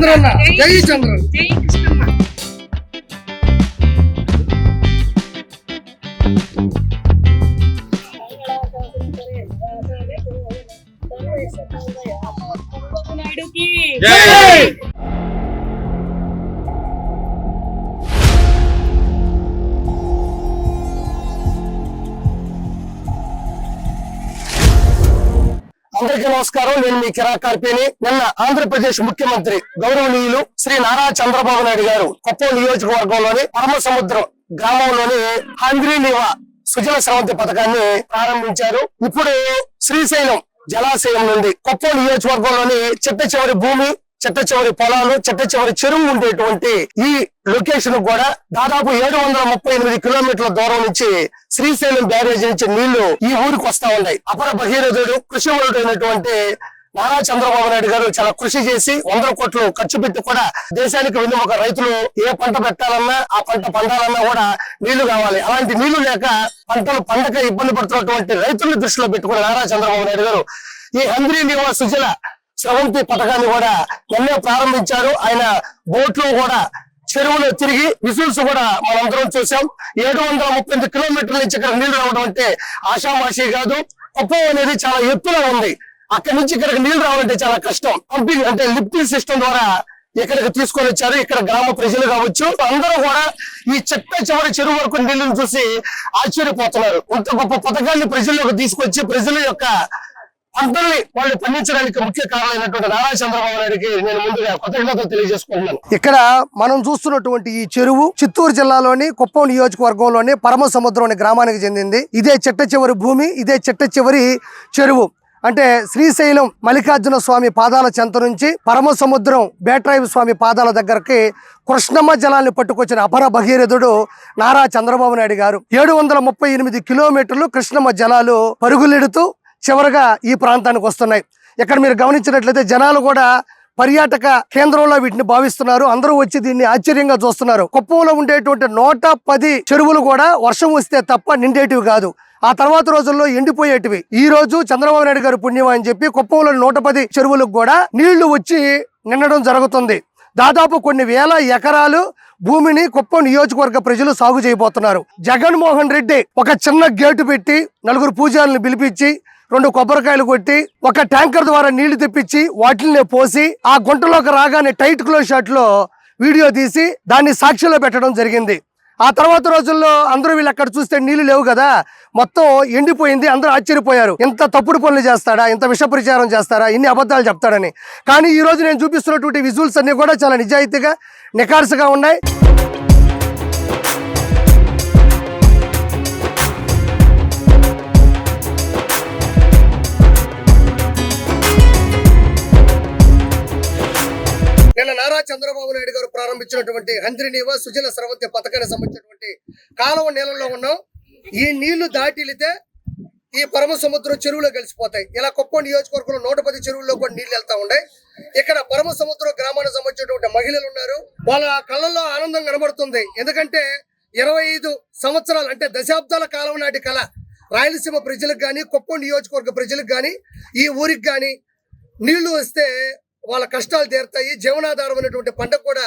చంద్రన్న. జై చంద్రన్న. జై కృష్ణమ్మ. నాయుడుకి. జై! అందరికీ నమస్కారం. నేను మీ కిరా కార్పేని నిన్న ఆంధ్రప్రదేశ్ ముఖ్యమంత్రి గౌరవనీయులు శ్రీ నారా చంద్రబాబు నాయుడు గారు కొప్పం నియోజకవర్గంలోని పరమ సముద్రం గ్రామంలోని హంద్రీనివా సుజల సమంతి పథకాన్ని ప్రారంభించారు. ఇప్పుడు శ్రీశైలం జలాశయం నుండి కొప్పం నియోజకవర్గంలోని చిట్ట చివరి భూమి చిట్ట చివరి పొలాలు చిట్ట చివరి చెరువు ఉండేటువంటి ఈ లొకేషన్ కూడా దాదాపు ఏడు వందల ముప్పై ఎనిమిది కిలోమీటర్ల దూరం నుంచి శ్రీశైలం బ్యారేజ్ నుంచి నీళ్ళు ఈ ఊరికి వస్తా ఉన్నాయి. అపర భగీరథుడు కృషి అయినటువంటి నారా చంద్రబాబు నాయుడు గారు చాలా కృషి చేసి వందల కోట్లు ఖర్చు పెట్టి కూడా దేశానికి వెన్నుముక రైతులు ఏ పంట పెట్టాలన్నా ఆ పంట పండాలన్నా కూడా నీళ్ళు కావాలి. అలాంటి నీళ్ళు లేక పంటలు పండక ఇబ్బంది పడుతున్నటువంటి రైతులను దృష్టిలో పెట్టుకుని నారా చంద్రబాబు నాయుడు గారు ఈ హంద్రీ నివా సుజల స్రవంతి పథకాన్ని కూడా నిన్నే ప్రారంభించారు. ఆయన బోట్లు కూడా చెరువులో తిరిగి విజువల్స్ కూడా మనందరం చూసాం ఏడు వందల ముప్పై ఎనిమిది కిలోమీటర్ల నుంచి ఇక్కడ నీళ్ళు రావడం అంటే ఆషామాషి కాదు. కుప్పం అనేది చాలా ఎత్తులో ఉంది. అక్కడి నుంచి ఇక్కడికి నీళ్ళు రావాలంటే చాలా కష్టం. పంపింగ్ అంటే లిఫ్టింగ్ సిస్టమ్ ద్వారా ఇక్కడికి తీసుకొని వచ్చారు. ఇక్కడ గ్రామ ప్రజలు కావచ్చు అందరూ కూడా ఈ చెట్ట చివరి చెరువు వరకు నీళ్ళను చూసి ఆశ్చర్యపోతున్నారు. ఇంత గొప్ప పథకాన్ని ప్రజల్లోకి తీసుకొచ్చి ప్రజల యొక్క పంటల్ని వాళ్ళు పండించడానికి ముఖ్య కారణమైనటువంటి నారా చంద్రబాబు నాయుడికి నేను ముందుగా కృతజ్ఞతలు తెలియజేసుకుంటున్నాను. ఇక్కడ మనం చూస్తున్నటువంటి ఈ చెరువు చిత్తూరు జిల్లాలోని కుప్పం నియోజకవర్గంలోని పరమ సముద్రం అనే గ్రామానికి చెందింది. ఇదే చిట్ట భూమి ఇదే చిట్ట చెరువు. అంటే శ్రీశైలం మల్లికార్జున స్వామి పాదాల చెంత నుంచి పరమ సముద్రం బేట్రాయి స్వామి పాదాల దగ్గరకి కృష్ణమ్మ జలాన్ని పట్టుకొచ్చిన అపర భగీరథుడు నారా చంద్రబాబు నాయుడు గారు. ఏడు వందల ముప్పై ఎనిమిది కిలోమీటర్లు కృష్ణమ్మ జలాలు పరుగులెడుతూ చివరగా ఈ ప్రాంతానికి వస్తున్నాయి. ఇక్కడ మీరు గమనించినట్లయితే జనాలు కూడా పర్యాటక కేంద్రంలో వీటిని భావిస్తున్నారు. అందరూ వచ్చి దీన్ని ఆశ్చర్యంగా చూస్తున్నారు. కుప్పంలో ఉండేటువంటి నూట పది చెరువులు కూడా వర్షం వస్తే తప్ప నిండేటివి కాదు. ఆ తర్వాత రోజుల్లో ఎండిపోయేటివి. ఈ రోజు చంద్రబాబు నాయుడు గారు పుణ్యం అని చెప్పి కుప్పంలో నూట పది చెరువులకు కూడా నీళ్ళు వచ్చి నిండడం జరుగుతుంది. దాదాపు కొన్ని వేల ఎకరాలు భూమిని కుప్పం నియోజకవర్గ ప్రజలు సాగు చేయబోతున్నారు. జగన్మోహన్ రెడ్డి ఒక చిన్న గేటు పెట్టి నలుగురు పూజారులను పిలిపించి రెండు కొబ్బరికాయలు కొట్టి ఒక ట్యాంకర్ ద్వారా నీళ్ళు తెప్పించి వాటిల్ని పోసి ఆ గుంటలోకి రాగానే టైట్ క్లోజ్ షాట్లో వీడియో తీసి దాన్ని సాక్షిలో పెట్టడం జరిగింది. ఆ తర్వాత రోజుల్లో అందరూ వీళ్ళు అక్కడ చూస్తే నీళ్ళు లేవు కదా మొత్తం ఎండిపోయింది అందరూ ఆశ్చర్యపోయారు. ఇంత తప్పుడు పనులు చేస్తాడా ఇంత విష ప్రచారం చేస్తారా ఇన్ని అబద్ధాలు చెప్తాడని. కానీ ఈ రోజు నేను చూపిస్తున్నటువంటి విజువల్స్ అన్ని కూడా చాలా నిజాయితీగా నికార్సుగా ఉన్నాయి. నారా చంద్రబాబు నాయుడు గారు ప్రారంభించినటువంటి హంద్రినీవ సుజల సరవంతి పథకానికి సంబంధించినటువంటి కాలువ నీళ్ళలో ఉన్నాం. ఈ నీళ్ళు దాటిలితే ఈ పరమ సముద్రం చెరువులో కలిసిపోతాయి. ఇలా కుప్పం నియోజకవర్గంలో నూట పది చెరువుల్లో కూడా నీళ్ళు వెళ్తా ఉన్నాయి. ఇక్కడ పరమ సముద్రం గ్రామానికి సంబంధించినటువంటి మహిళలు ఉన్నారు. వాళ్ళ కళ్ళల్లో ఆనందం కనబడుతుంది. ఎందుకంటే ఇరవై ఐదు సంవత్సరాలు అంటే దశాబ్దాల కాలం నాటి కళ. రాయలసీమ ప్రజలకు కానీ కుప్పం నియోజకవర్గ ప్రజలకు కానీ ఈ ఊరికి కానీ నీళ్ళు వస్తే వాళ్ళ కష్టాలు తీరుతాయి. జీవనాధారమైనటువంటి పంట కూడా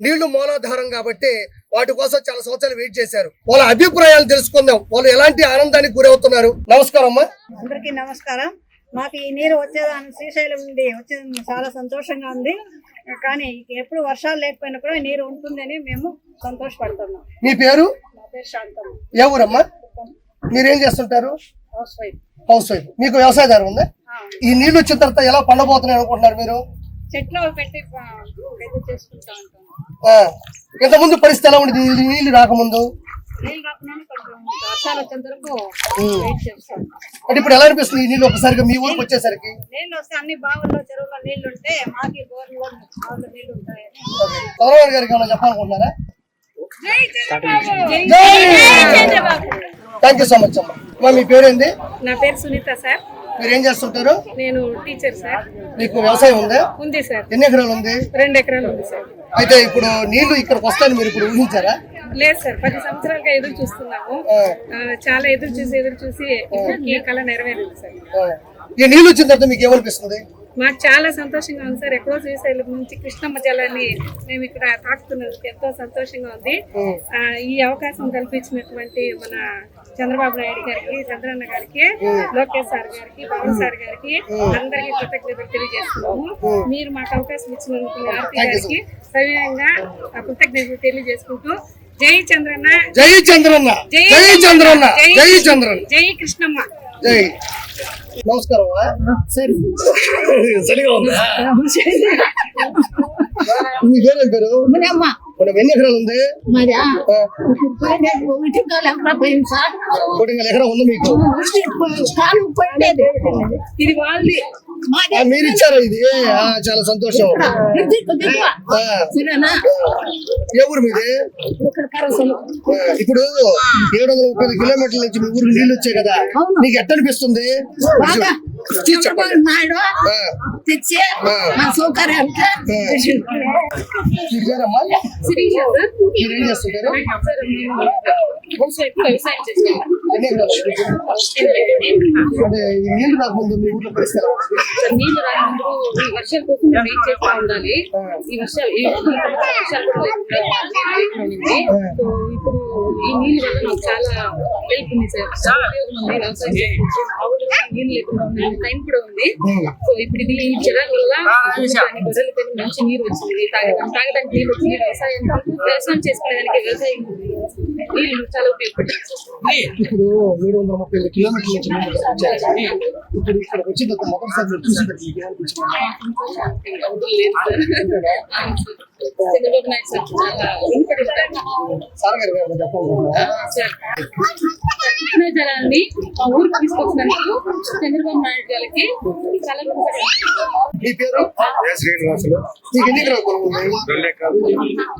నీళ్ళు మూలాధారం కాబట్టి వాటి కోసం చాలా సంవత్సరాలు వెయిట్ చేశారు. వాళ్ళ అభిప్రాయాలు తెలుసుకుందాం. వాళ్ళు ఎలాంటి ఆనందానికి గురవుతున్నారు? నమస్కారం అమ్మా. అందరికీ నమస్కారం. మాకు ఈ నీరు వచ్చేదాని శ్రీశైలం నుండి వచ్చేది చాలా సంతోషంగా ఉంది. కానీ ఎప్పుడు వర్షాలు లేకపోయినా కూడా నీరు ఉంటుందని మేము సంతోషపడుతున్నాం. మీ పేరు? నా పేరు శాంతమ్మ. ఏ ఊరమ్మా? మీరేం చేస్తుంటారు? Housewife. Housewife. మీకు వ్యవసాయదారు ఉందా? ఈ నీళ్ళు వచ్చిన తర్వాత ఎలా పండబోతున్నాయి అనుకుంటున్నారు మీరు? చెట్లు పెట్టి చేసుకుంటా ఇంతకుముందు పరిస్థితి ఎలా ఉండేది? రాకముందు? నీళ్ళు అంటే ఇప్పుడు ఎలా అనిపిస్తుంది ఈ నీళ్ళు ఒకసారిగా మీ ఊరికి వచ్చేసరికి? నీళ్ళు వస్తే అన్ని బావుల్లో చెరువుల్లో నీళ్ళు ఉంటే మాకి బోర్లో బావుల్లో ఉంటాయని. చంద్రబాబు గారికి ఏమైనా చెప్పాలనుకుంటున్నారా? జై Chandrababu! Thank you so much అమ్మా. అమ్మా, మీ పేరేంది? నా పేరు సునీత సార్. మీరు ఏం చేస్తుంటారు? నేను టీచర్ సార్ మీకు వ్యవసాయం ఉందా? ఉంది సార్ ఎన్ని ఎకరాలు ఉంది? రెండు ఎకరాలు ఉంది సార్ అయితే ఇప్పుడు నీళ్ళు ఇక్కడికి వస్తాయని మీరు ఇప్పుడు ఊహించారా? లేదు సార్ పది సంవత్సరాలుగా ఎదురు చూస్తున్నాము. చాలా ఎదురు చూసి ఎదురు చూసి ఈ కళ నెరవేరింది సార్. ఈ నీళ్ళు వచ్చిన తర్వాత మీకు ఏమనిపిస్తుంది? మాకు చాలా సంతోషంగా ఉంది సార్ ఎక్కడో శ్రీశైలం నుంచి కృష్ణమ్మ జలాన్ని మేము ఇక్కడ తాకుతున్నందుకు ఎంతో సంతోషంగా ఉంది. ఈ అవకాశం కల్పించినటువంటి మన చంద్రబాబు నాయుడు గారికి చంద్రన్న గారికి లోకేష్ సార్ గారికి పవన్ సార్ గారికి అందరికీ కృతజ్ఞతలు తెలియజేస్తున్నాము. మీరు మాకు అవకాశం ఇచ్చినందుకు ఆర్తి గారికి సవినయంగా ఆ కృతజ్ఞతలు తెలియజేసుకుంటూ జై చంద్రన్న. జై చంద్రన్న. జై చంద్రన్న. జై జై చంద్రన్న. జై కృష్ణమ్మ. జై. నమస్కారం సరిగా ఉందా? మీ పేరు ఏం పేరు? అమ్మా మన ఎన్ని ఎకరాలు ఉంది ఒకటి ఎకరం ఉంది మీకు. ఇది వాళ్ళది. ఆ, మీరు ఇచ్చారా ఇది? చాలా సంతోషం. ఏ ఊరు మీది? ఇప్పుడు ఏడు వందల ముప్పై కిలోమీటర్ల నుంచి మీ ఊరికి నీళ్ళు వచ్చాయి కదా. నీకు ఎట్ట అనిపిస్తుంది? తెచ్చి. మా సౌకర్యానికి మీరు ఏం చేస్తుంటారు? అంటే ఈ నీళ్ళు రాకముందు మీ ఊర్లో పరిస్థితి నీళ్ళు రాకముందు ఈ వర్షాల కోసం మేము వెయిట్ చేస్తూ ఉండాలి. ఈ వర్షాలు ఈ వర్షాలు కూడా లేకుండా సో ఇప్పుడు ఈ నీళ్ళు వల్ల మాకు చాలా హెల్ప్ ఉంది సార్ చాలా ఉపయోగం ఉంది. వ్యవసాయం చేయడానికి. ఆవులు నీళ్ళు లేకుండా ఉంది టైం కూడా ఉంది. సో ఇప్పుడు ఇది ఈ వల్ల మంచి నీరు వచ్చింది. తాగడానికి తాగడానికి నీళ్ళు వచ్చింది. వ్యవసాయం చేసుకునేదానికి వ్యవసాయం నీళ్ళు చాలా ఉపయోగపడుతుంది ఇప్పుడు ఏడు వందల ముప్పై ఐదు కిలోమీటర్ల నుంచి నీళ్ళు వచ్చాయి కదా. ఇప్పుడు ఇక్కడ వచ్చిన మొదటిసారి? చంద్రబాబు నాయుడు సార్ చాలా. సార్ గారు జలాన్ని మా ఊరికి తీసుకొచ్చినందుకు చంద్రబాబు నాయుడు గారికి చాలా. మీ పేరు శ్రీనివాసులు మీకు ఎన్ని ఎకరాల రెండు ఎకరాలు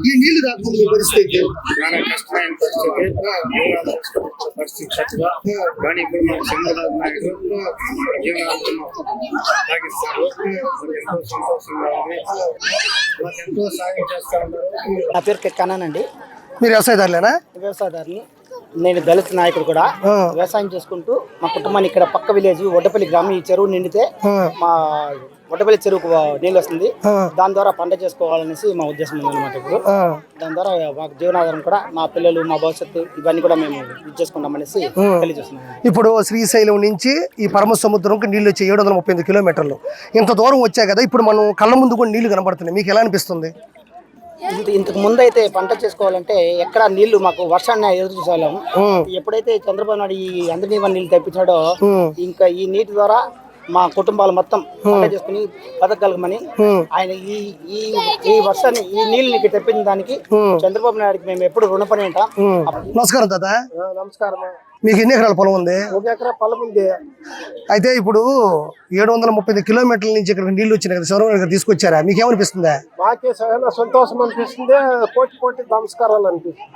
ఈ నీళ్ళు రాకముందు మీ పరిస్థితి? చాలా కష్టమైన పరిస్థితి. జీవనాలు చేసుకునే పరిస్థితి చక్కగా కానీ ఇప్పుడు మాకు చంద్రబాబు నాయుడు జీవనాలు సాగిస్తారు. మాకు ఎంతో సంతోషంగా ఉంది. మాకు ఎంతో సాయం చేస్తా ఉన్నారు నా పేరు కన్నానండి మీరు వ్యవసాయదారులేనా? వ్యవసాయదారుని నేను దళిత నాయకుడు కూడా. వ్యవసాయం చేసుకుంటూ మా కుటుంబాన్ని ఇక్కడ పక్క విలేజ్ వడ్డపల్లి గ్రామం ఈ చెరువు నిండితే. మా వడ్డపల్లి చెరువుకు నీళ్ళు వస్తుంది. దాని ద్వారా పంట చేసుకోవాలనేసి మా ఉద్దేశం ఉందన్నమాట ఇప్పుడు. దాని ద్వారా మాకు జీవనాధారం కూడా మా పిల్లలు మా భవిష్యత్తు ఇవన్నీ కూడా మేము ఇది చేసుకుంటామనేసి తెలియజేస్తున్నాం ఇప్పుడు శ్రీశైలం నుంచి ఈ పరమ సముద్రంకి నీళ్ళు వచ్చే ఏడు వందల ముప్పై ఎనిమిది కిలోమీటర్లు. ఇంత దూరం వచ్చాయి కదా ఇప్పుడు మనం కళ్ళ ముందు కూడా నీళ్ళు కనబడుతున్నాయి. మీకు ఎలా అనిపిస్తుంది? ఇంత ఇంతకు ముందు అయితే పంట చేసుకోవాలంటే ఎక్కడ నీళ్ళు మాకు వర్షాన్ని ఎదురు ఉమ్, ఎప్పుడైతే చంద్రబాబు నాయుడు ఈ అందరినీ నీళ్ళు తెప్పించాడో ఇంకా ఈ నీటి ద్వారా మా కుటుంబాలు మొత్తం చేసుకుని బతకగలమని ఆయన ఈ ఈ ఈ వర్షాన్ని ఈ నీళ్ళు నీకు తెప్పించిన దానికి చంద్రబాబు నాయుడుకి మేము ఎప్పుడు రుణపడి ఉంటాం. నమస్కారం తాత. నమస్కారం మీకు ఎన్ని ఎకరాల పొలం ఉంది? ఒక ఎకరా పొలం ఉంది. అయితే ఇప్పుడు ఏడు వందల ముప్పై ఐదు కిలోమీటర్ల నుంచి ఇక్కడ నీళ్ళు వచ్చినాయి కదా శివరామ గారు తీసుకొచ్చారా? మీకు ఏమనిపిస్తుందా మాకే సంతోషం అనిపిస్తుంది. కోటి కోటి నమస్కారాలు అనిపిస్తుంది.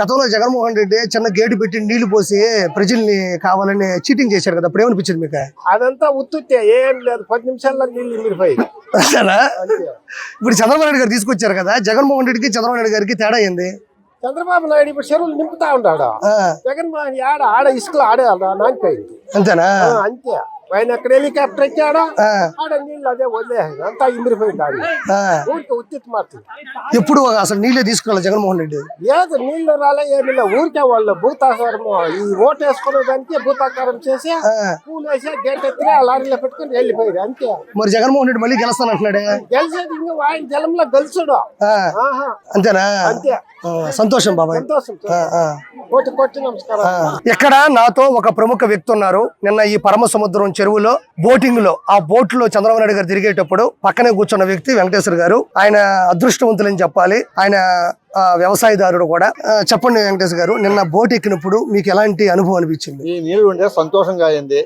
గతంలో జగన్మోహన్ రెడ్డి చిన్న గేటు పెట్టి నీళ్ళు పోసి ప్రజల్ని కావాలని చీటింగ్ చేశారు కదా అప్పుడు ఏమనిపించింది మీకు? అదంతా ఉత్తుతే ఏం లేదు. పది నిమిషాల్లో అసలా అంతే. ఇప్పుడు చంద్రబాబు నాయుడు గారు తీసుకొచ్చారు కదా జగన్మోహన్ రెడ్డికి చంద్రబాబు నాయుడు గారికి తేడా అయింది చంద్రబాబు నాయుడు ఇప్పుడు చెరువులు నింపుతా ఉన్నాడు? జగన్మోహన్ ఆడ ఆడ ఇసుకలు ఆడే నానిపోయింది. అంతేనా? అంతే. ఆయన ఎక్కడ హెలికాప్టర్ ఎక్కాడో? ఆడ నీళ్ళు అదే వదిలేసాడు అంతా ఆడ ఆ. ఊరికి మాత్రం. ఎప్పుడు అసలు నీళ్ళే తీసుకురాలి జగన్మోహన్ రెడ్డి. ఏదో నీళ్ళు రాలే ఏమి లేదు ఊరికే వాళ్ళు భూతాకారం ఈ ఓటు వేసుకునే దానికి భూతాకారం చేసి పూలు వేసి గేట్ ఎత్తిన ఆ లారీలో పెట్టుకుని వెళ్ళిపోయారు. అంతే. మరి జగన్మోహన్ రెడ్డి మళ్ళీ గెలుస్తానంటున్నాడే? గెలిచేది ఇంకా ఆయన జలంలో గెలుచుడు. అంతేనా? అంతే. సంతోషం బాబాయ్. సంతోషం. కోటి కోటి నమస్కారం. ఇక్కడ నాతో ఒక ప్రముఖ వ్యక్తి ఉన్నారు. నిన్న ఈ పరమ సముద్రం చెరువులో బోటింగ్లో ఆ బోట్లో చంద్రబాబు నాయుడు గారు తిరిగేటప్పుడు పక్కనే కూర్చున్న వ్యక్తి వెంకటేశ్వర గారు. ఆయన అదృష్టవంతులని చెప్పాలి. ఆయన వ్యవసాయదారుడు కూడా. చెప్పండి వెంకటేశ్వర గారు నిన్న బోట్ ఎక్కినప్పుడు మీకు ఎలాంటి అనుభవం అనిపించింది? ఈ నీళ్ళు ఉంటే సంతోషంగా అయింది.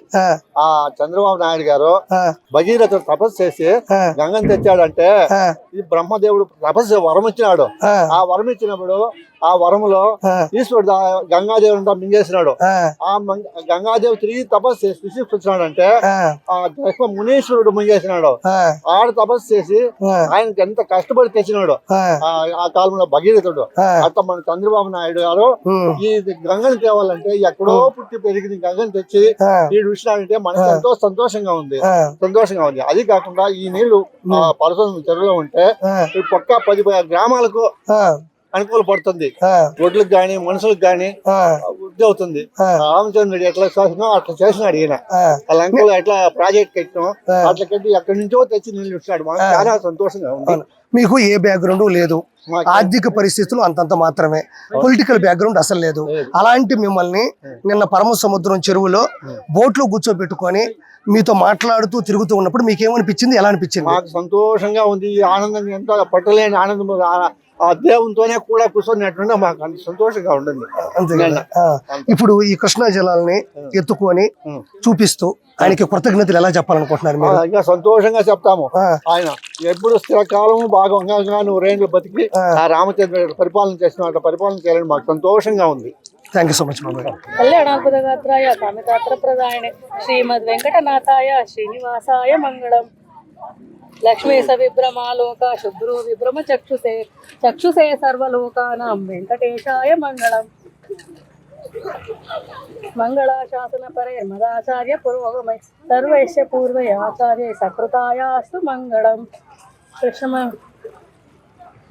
ఆ, చంద్రబాబు నాయుడు గారు ఆ, భగీరథుడు తపస్సు చేసి ఆ, గంగను తెచ్చాడంటే ఈ బ్రహ్మదేవుడు తపస్సు వరం ఇచ్చినాడు. ఆ, వరం ఇచ్చినప్పుడు ఆ వరములో ఈశ్వరుడు ఆ గంగాదేవుడు మింగేసినాడు. ఆ, గంగాదేవి తిరిగి తపస్సు చేసి తీసుకొచ్చినాడంటే ఆ, ఆ దశమ మునీశ్వరుడు మింగేసినాడు. ఆడ తపస్సు చేసి ఆయనకి ఎంత కష్టపడి తెచ్చినాడు. ఆ కాలంలో భగీరథ ఆ, అట్లా మన చంద్రబాబు నాయుడు గారు ఈ గంగని తేవాలంటే ఎక్కడో పుట్టి పెరిగిన గంగని తెచ్చి ఈ విషయాలంటే మనకు ఎంతో సంతోషంగా ఉంది. సంతోషంగా ఉంది. అది కాకుండా ఈ నీళ్ళు పరసం చెరువులో ఉంటే పక్క పది గ్రామాలకు అనుకూల పడుతుంది. రోడ్లకు గాని మనుషులకు గాని వృద్ధి అవుతుంది. రామచంద్రుడు ఎట్లా చేసినో అట్లా చేసినాడు ఈయన. ఆ. ఆ లంకలో ఎట్లా ప్రాజెక్ట్ కట్టినో. అట్లా కట్టి ఎక్కడి నుంచో తెచ్చి మాకు ఆ. చాలా సంతోషంగా ఉంది. మీకు ఏ బ్యాక్గ్రౌండ్ లేదు. ఆర్థిక పరిస్థితులు అంతంత మాత్రమే. పొలిటికల్ బ్యాక్గ్రౌండ్ అసలు లేదు. అలాంటి మిమ్మల్ని నిన్న పరమ సముద్రం చెరువులో బోట్లో కూర్చోబెట్టుకొని మీతో మాట్లాడుతూ తిరుగుతూ ఉన్నప్పుడు మీకు ఏమనిపించింది ఎలా అనిపించింది? మాకు సంతోషంగా ఉంది. ఆనందం ఎంతో పట్టలేని ఆనందం. ఆ- దేవునితోనే కూడా కూర్చొని మాకు అంత సంతోషంగా ఉంటుంది. అంతే. కదా? ఆ. ఇప్పుడు ఈ కృష్ణా జలాల్ని ఎత్తుకొని. చూపిస్తూ ఆయనకి కృతజ్ఞతలు ఎలా చెప్పాలనుకుంటున్నారు మీరు? ఇంకా సంతోషంగా చెప్తాము. ఆయన ఎప్పుడు స్థిరకాలము నువ్వు రేంజ్లు బతికి ఆ. రామచంద్ర పరిపాలన చేసిన అట్లా పరిపాలన చేయాలని మాకు సంతోషంగా ఉంది. థ్యాంక్ యూ సో మచ్ బాబాయ్ కళ్యాణాద్భుతగాత్రాయ కామితాత్ర ప్రదాయనే శ్రీమద్ వెంకటనాథాయ శ్రీనివాసాయ మంగళం. లక్ష్మీ సవిభ్రమాలోక శుభ్రు విభ్రమ చక్షుసే చక్షుసే సర్వలోకానాం వెంకటేశాయ మంగళం. మంగళాశాసన పరే మదాచార్య పురోగమై సర్వైశ్య పూర్వై ఆచార్య సకృతాయాస్తు మంగళం. కృష్ణమ్మ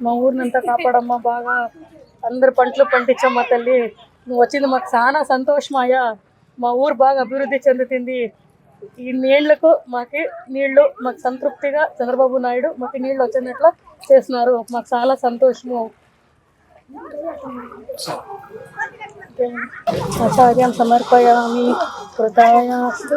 మా ఊరినంతా కాపాడమ్మ బాగా. అందరు పంటలు పండించమ్మా తల్లి. నువ్వు వచ్చింది మాకు చాలా సంతోషమాయా మా ఊరు బాగా అభివృద్ధి చెందుతుంది. ఈ నీళ్ళకు మాకు నీళ్ళు మాకు సంతృప్తిగా చంద్రబాబు నాయుడు మాకు నీళ్ళు వచ్చినట్లు చేస్తున్నారు. మాకు చాలా సంతోషము. ఆచార్యం సమర్పయామి కృతాయాస్తు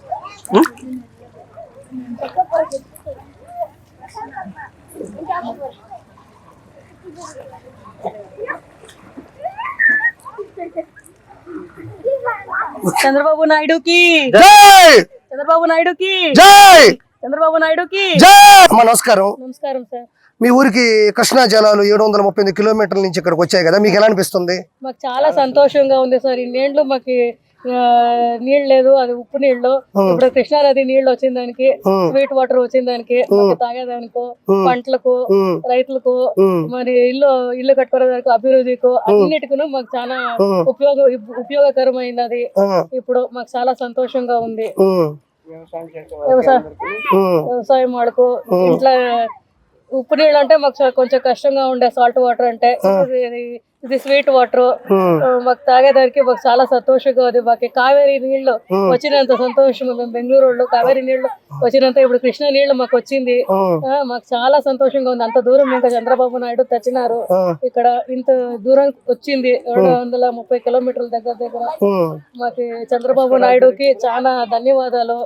చంద్రబాబు నాయుడుకి. జై! చంద్రబాబు నాయుడుకి. జై! చంద్రబాబు నాయుడుకి. జై! అమ్మా నమస్కారం. నమస్కారం సార్. మీ ఊరికి కృష్ణా జలాలు ఏడు వందల ముప్పై ఎనిమిది కిలోమీటర్ల నుంచి ఇక్కడికి వచ్చాయి కదా మీకు ఎలా అనిపిస్తుంది? మాకు చాలా సంతోషంగా ఉంది సార్. నీళ్ళు మాకు నీళ్ళు లేదు అది ఉప్పు నీళ్ళు ఇప్పుడు కృష్ణానది నీళ్ళు వచ్చిన దానికి. స్వీట్ వాటర్ వచ్చిన దానికి తాగేదానికో. పంటలకు. రైతులకు. మరి ఇల్లు ఇల్లు కట్టుకోవడానికి అభివృద్ధికు అన్నిటికీ మాకు చాలా. ఉపయోగ ఉపయోగకరమైనది అది. ఇప్పుడు మాకు చాలా సంతోషంగా ఉంది. వ్యవసాయం. వ్యవసాయం వాడుకు ఇంట్లో ఉప్పు నీళ్ళు అంటే మాకు కొంచెం కష్టంగా ఉండే సాల్ట్ వాటర్ అంటే ఇది- స్వీట్ వాటర్. మాకు తాగేదానికి మాకు చాలా సంతోషంగా ఉంది. మాకు కావేరీ నీళ్ళు వచ్చినంత సంతోషం మేము బెంగళూరు వాళ్ళు కావేరీ నీళ్ళు వచ్చినంత ఇప్పుడు కృష్ణా నీళ్ళు మాకు వచ్చింది. మాకు చాలా సంతోషంగా ఉంది. అంత దూరం ఇంకా చంద్రబాబు నాయుడు తెచ్చినారు. ఇక్కడ ఇంత దూరం వచ్చింది. రెండు వందల ముప్పై కిలోమీటర్ల దగ్గర దగ్గర. మాకు చంద్రబాబు నాయుడుకి చాలా ధన్యవాదాలు.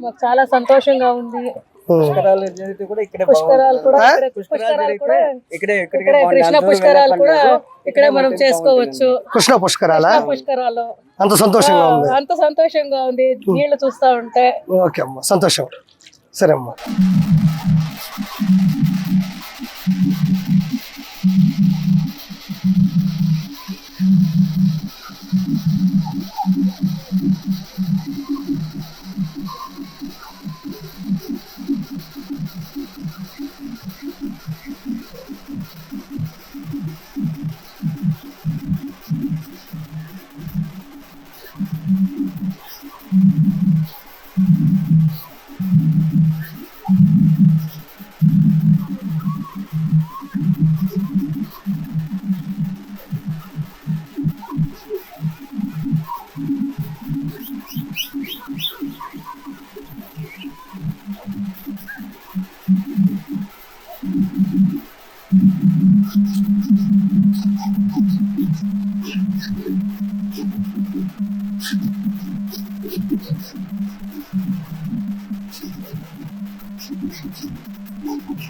మాకు చాలా సంతోషంగా ఉంది. పుష్కరాలు జరిగితే కూడా ఇక్కడే పుష్కరాలు కూడా ఆ? ఇక్కడే- పుష్కరాలు కూడా ఇక్కడే ఇక్కడే కృష్ణ పుష్కరాలు కూడా ఇక్కడే మనం చేసుకోవచ్చు. కృష్ణ పుష్కరాలా? పుష్కరాలు. అంత సంతోషంగా ఉంది. అంత సంతోషంగా ఉంది. నీళ్ళు చూస్తా ఉంటే. ఓకే అమ్మా సంతోషం. సరే అమ్మా.